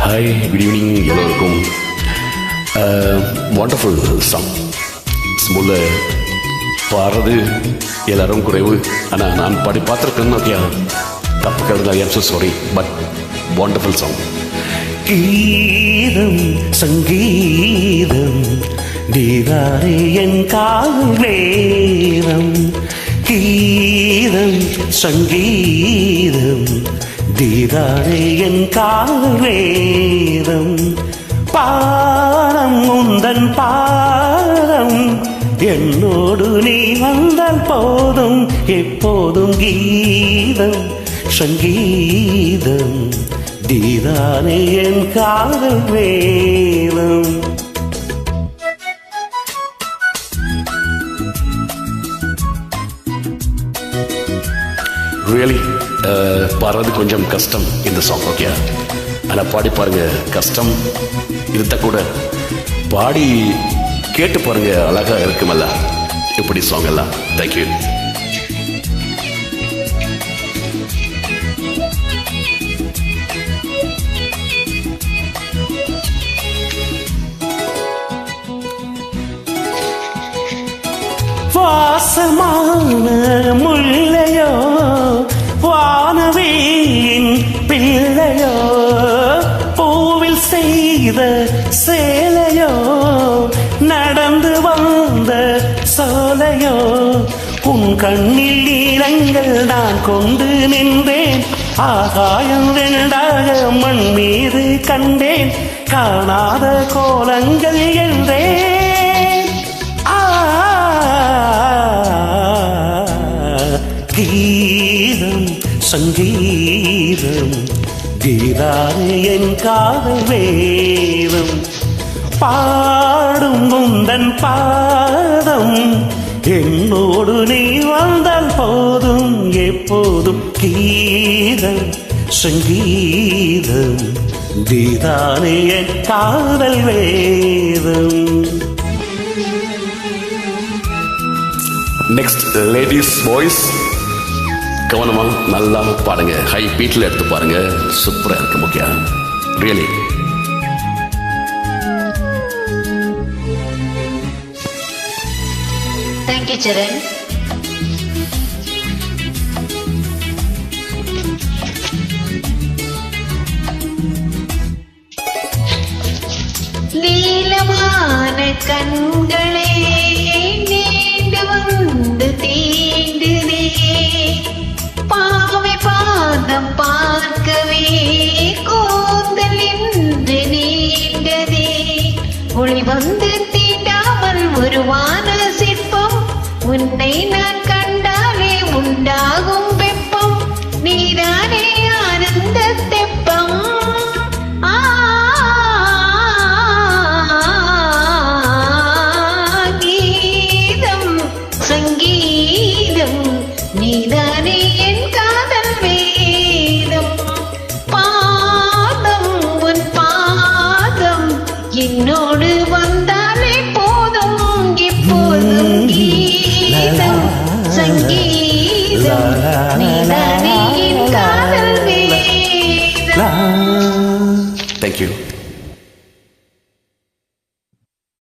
Hi good evening எல்லோருக்கும். Wonderful song ஸ்முல்ல பாடுறது எல்லாரும் குறைவு. ஆனால் நான் பாடி பார்த்துருக்கேன்னு ஓகே தப்பு கருது I so sorry but wonderful song கீதம் சங்கீதம் நீதாரே என் காதல் கீதம் சங்கீதம் நீதாரே என் காதல் பாரம் உந்தன் பாரம் என்னோடு நீ வந்தால் போதும் எப்போதும் கீதம் சங்கீதம். நீதானே என் காதல் வேதம். ரியலி பாடுறது கொஞ்சம் கஷ்டம் இந்த சாங் ஓகே ஆனால் பாடி பாருங்க கஷ்டம். இருந்தா கூட பாடி கேட்டு பாருங்க அழகா இருக்குமல்ல இப்படி சாங் எல்லாம். தேங்க்யூ வாசமான முள் சோலையோ? உன் கண்ணில் நீளங்கள் நான் கொண்டு நின்றேன். ஆகாயம் வெண்டாக மண் மீது கண்டேன். காணாத கோலங்கள் என்றேன். கீதம் சங்கீதம் கீதாரே என் காதல் வேதம். பாடும் முந்தன் பா எப்போதும் கீதம் சங்கீதம். கீதானே என் காதல் வேதம். நெக்ஸ்ட் லேடிஸ் வாய்ஸ் கவனமா நல்லா பாடுங்க. ஹை பீட்டில் எடுத்து பாருங்க. சூப்பராக இருக்கு முக்கியம் ரியலி தேங்க்யூ சரண் நீலமான கண்களே நீண்டு வந்து தீண்டுதே. பாவை பாதம் பார்க்கவே கூந்தல் என்று நீண்டதே. ஒளி வந்து தீண்டாமல் உருவான சிற்பம் உன்னை நான் சங்கீதம் நீதானே என் காதல் வேதம். பாதம் உன் பாதம் என்னோடு வந்தாலே போதும். எப்போதும் கீதம் சங்கீதம் நீதானே என் காதல் வேதம். Thank.